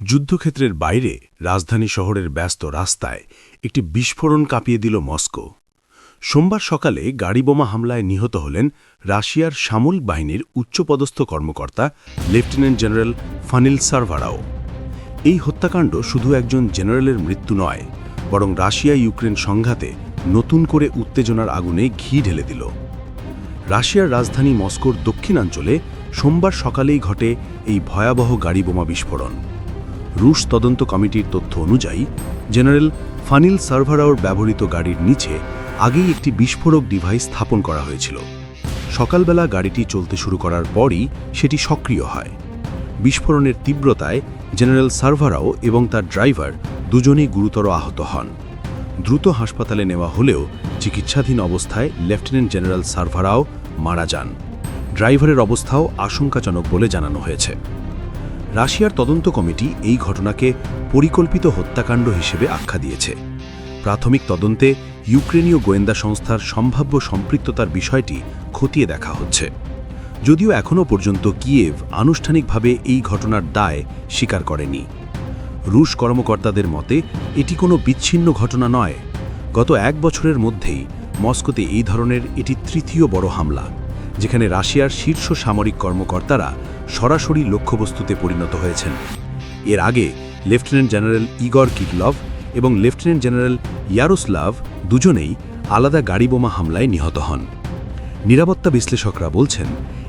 যুদ্ধক্ষেত্রের বাইরে, রাজধানী শহরের ব্যস্ত রাস্তায় একটি বিস্ফোরণ কাঁপিয়ে দিল মস্কো। সোমবার সকালে গাড়িবোমা হামলায় নিহত হলেন রাশিয়ার সামরিক বাহিনীর উচ্চপদস্থ কর্মকর্তা লেফটেন্যান্ট জেনারেল ফানিল সার্ভারাও। এই হত্যাকাণ্ড শুধু একজন জেনারেলের মৃত্যু নয়, বরং রাশিয়া ইউক্রেন সংঘাতে নতুন করে উত্তেজনার আগুনে ঘি ঢেলে দিল। রাশিয়ার রাজধানী মস্কোর দক্ষিণাঞ্চলে সোমবার সকালেই ঘটে এই ভয়াবহ গাড়ি বোমা বিস্ফোরণ। রুশ তদন্ত কমিটির তথ্য অনুযায়ী, জেনারেল ফানিল সার্ভারাওর ব্যবহৃত গাড়ির নিচে আগেই একটি বিস্ফোরক ডিভাইস স্থাপন করা হয়েছিল। সকালবেলা গাড়িটি চলতে শুরু করার পরই সেটি সক্রিয় হয়। বিস্ফোরণের তীব্রতায় জেনারেল সার্ভারাও এবং তার ড্রাইভার দুজনেই গুরুতর আহত হন। দ্রুত হাসপাতালে নেওয়া হলেও চিকিৎসাধীন অবস্থায় লেফটেন্যান্ট জেনারেল সার্ভারাও মারা যান। ড্রাইভারের অবস্থাও আশঙ্কাজনক বলে জানানো হয়েছে। রাশিয়ার তদন্ত কমিটি এই ঘটনাকে পরিকল্পিত হত্যাকাণ্ড হিসেবে আখ্যা দিয়েছে। প্রাথমিক তদন্তে ইউক্রেনীয় গোয়েন্দা সংস্থার সম্ভাব্য সম্পৃক্ততার বিষয়টি খতিয়ে দেখা হচ্ছে। যদিও এখনও পর্যন্ত কিয়েভ আনুষ্ঠানিকভাবে এই ঘটনার দায় স্বীকার করেনি। রুশ কর্মকর্তাদের মতে, এটি কোনো বিচ্ছিন্ন ঘটনা নয়। গত এক বছরের মধ্যেই মস্কোতে এই ধরনের এটি তৃতীয় বড় হামলা, যেখানে রাশিয়ার শীর্ষ সামরিক কর্মকর্তারা সরাসরি লক্ষ্যবস্তুতে পরিণত হয়েছেন। এর আগে লেফটেন্যান্ট জেনারেল ইগর কিটলভ এবং লেফটেন্যান্ট জেনারেল ইয়ারোস্লাভ দুজনেই আলাদা গাড়িবোমা হামলায় নিহত হন। নিরাপত্তা বিশ্লেষকরা বলছেন,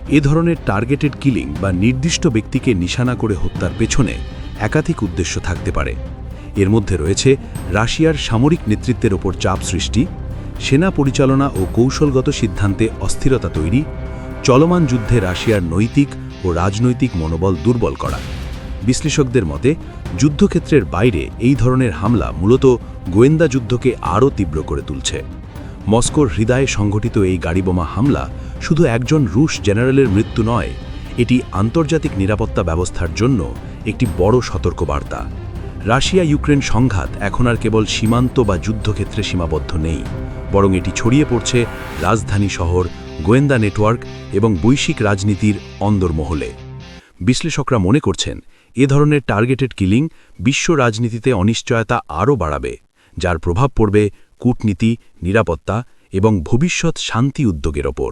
এ ধরনের টার্গেটেড কিলিং বা নির্দিষ্ট ব্যক্তিকে নিশানা করে হত্যার পেছনে একাধিক উদ্দেশ্য থাকতে পারে। এর মধ্যে রয়েছে রাশিয়ার সামরিক নেতৃত্বের ওপর চাপ সৃষ্টি, সেনা পরিচালনা ও কৌশলগত সিদ্ধান্তে অস্থিরতা তৈরি, চলমান যুদ্ধে রাশিয়ার নৈতিক ও রাজনৈতিক মনোবল দুর্বল করা। বিশ্লেষকদের মতে, যুদ্ধক্ষেত্রের বাইরে এই ধরনের হামলা মূলত গোয়েন্দা যুদ্ধকে আরও তীব্র করে তুলছে। মস্কোর হৃদয়ে সংঘটিত এই গাড়িবোমা হামলা শুধু একজন রুশ জেনারেলের মৃত্যু নয়, এটি আন্তর্জাতিক নিরাপত্তা ব্যবস্থার জন্য একটি বড় সতর্কবার্তা। রাশিয়া ইউক্রেন সংঘাত এখন আর কেবল সীমান্ত বা যুদ্ধক্ষেত্রে সীমাবদ্ধ নেই, বরং এটি ছড়িয়ে পড়ছে রাজধানী শহর গোয়েন্দা নেটওয়ার্ক এবং বৈশ্বিক রাজনীতির অন্দরমহলে। বিশ্লেষকরা মনে করছেন, এ ধরনের টার্গেটেড কিলিং বিশ্ব রাজনীতিতে অনিশ্চয়তা আরও বাড়াবে, যার প্রভাব পড়বে কূটনীতি, নিরাপত্তা এবং ভবিষ্যৎ শান্তি উদ্যোগের ওপর।